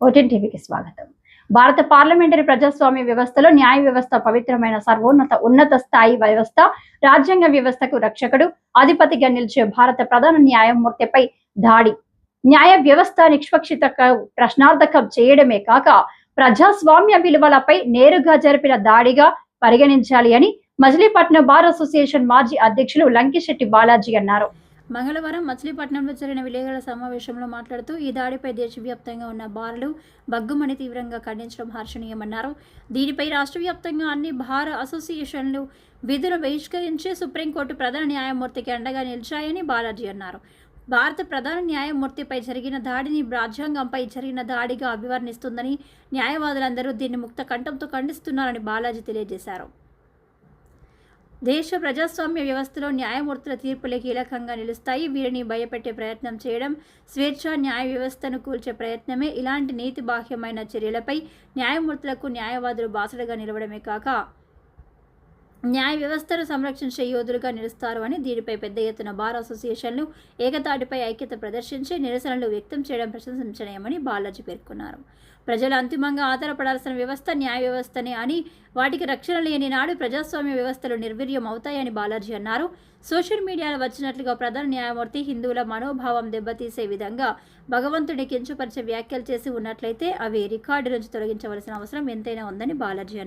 ఓటీన్ టీవీకి స్వాగతం. భారత పార్లమెంటరీ ప్రజాస్వామ్య వ్యవస్థలో న్యాయ వ్యవస్థ పవిత్రమైన సర్వోన్నత ఉన్నత స్థాయి వ్యవస్థ రాజ్యాంగ వ్యవస్థకు రక్షకుడు అధిపతిగా నిలిచే భారత ప్రధాన న్యాయమూర్తిపై దాడి. న్యాయ వ్యవస్థ నిష్పక్షిత ప్రశ్నార్థకం చేయడమే కాక ప్రజాస్వామ్య విలువలపై నేరుగా జరిపిన దాడిగా పరిగణించాలి అని మజిలీపట్నం బార్ అసోసియేషన్ మాజీ అధ్యక్షులు లంకిశెట్టి బాలాజీ అన్నారు. మంగళవారం మచిలీపట్నంలో జరిగిన విలేకరుల సమావేశంలో మాట్లాడుతూ ఈ దాడిపై దేశవ్యాప్తంగా ఉన్న బార్లు బగ్గుమని తీవ్రంగా ఖండించడం హర్షణీయమన్నారు. దీనిపై రాష్ట్ర వ్యాప్తంగా అన్ని బార్ అసోసియేషన్లు విధులు బహిష్కరించి సుప్రీంకోర్టు ప్రధాన న్యాయమూర్తికి అండగా నిలిచాయని బాలాజీ అన్నారు. భారత ప్రధాన న్యాయమూర్తిపై జరిగిన దాడిని రాజ్యాంగంపై జరిగిన దాడిగా అభివర్ణిస్తుందని న్యాయవాదులందరూ దీన్ని ముక్త కంఠంతో ఖండిస్తున్నారని బాలాజీ తెలియజేశారు. దేశ ప్రజాస్వామ్య వ్యవస్థలో న్యాయమూర్తుల తీర్పులే కీలకంగా నిలుస్తాయి. వీరిని భయపెట్టే ప్రయత్నం చేయడం స్వేచ్ఛ న్యాయ వ్యవస్థను కూల్చే ప్రయత్నమే. ఇలాంటి నీతి బాహ్యమైన చర్యలపై న్యాయమూర్తులకు న్యాయవాదులు బాసడగా నిలవడమే కాక న్యాయ వ్యవస్థను సంరక్షించే యోధులుగా నిలుస్తారు అని దీనిపై పెద్ద ఎత్తున బార్ అసోసియేషన్లు ఏకతాటిపై ఐక్యత ప్రదర్శించి నిరసనలు వ్యక్తం చేయడం ప్రశంసనీయమని బాలాజీ పేర్కొన్నారు. ప్రజలు అంతిమంగా ఆధారపడాల్సిన వ్యవస్థ న్యాయ వ్యవస్థనే అని వాటికి రక్షణ లేని నాడు ప్రజాస్వామ్య వ్యవస్థలు నిర్వీర్యం అవుతాయని బాలాజీ అన్నారు. సోషల్ మీడియాలో వచ్చినట్లుగా ప్రధాన న్యాయమూర్తి హిందువుల మనోభావం దెబ్బతీసే విధంగా భగవంతుని కించపరిచే వ్యాఖ్యలు చేసి ఉన్నట్లయితే అవి రికార్డు నుంచి తొలగించవలసిన అవసరం ఎంతైనా ఉందని బాలాజీ అన్నారు.